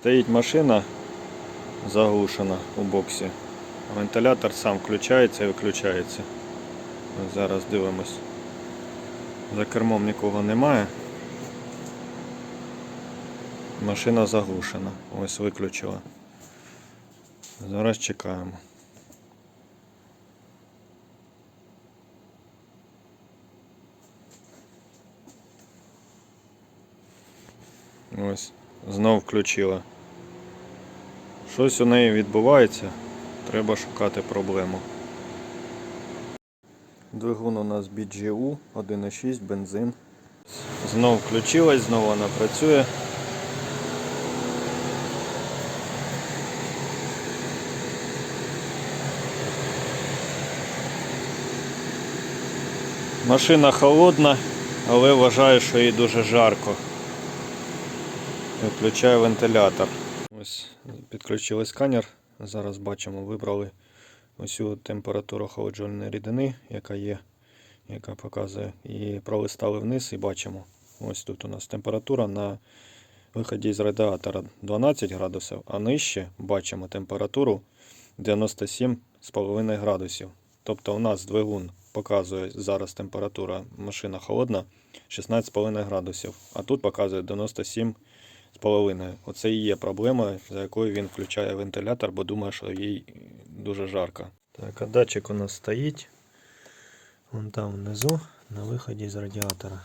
Стоїть машина заглушена у боксі. Вентилятор сам включається і виключається. Ось Зараз дивимось. За кермом нікого немає. Машина заглушена. Ось виключила. Зараз чекаємо. Ось, знов включила. Щось у неї відбувається. Треба шукати проблему. Двигун у нас BGU 1.6 бензин. Знов включилась, знову вона працює. Машина холодна, але вважаю, що їй дуже жарко. Включаю вентилятор. Ось підключили сканер. Зараз бачимо, вибрали усю температуру охолоджувальної рідини, яка є, яка показує. І пролистали вниз і бачимо. Ось тут у нас температура на виході з радіатора 12 градусів, а нижче бачимо температуру 97,5 градусів. Тобто у нас двигун показує зараз температура машина холодна 16,5 градусів, а тут показує 97 з половиною. Оце і є проблема, за якою він включає вентилятор, бо думає, що їй дуже жарко. Так, а датчик у нас стоїть. Вон там внизу, на виході з радіатора.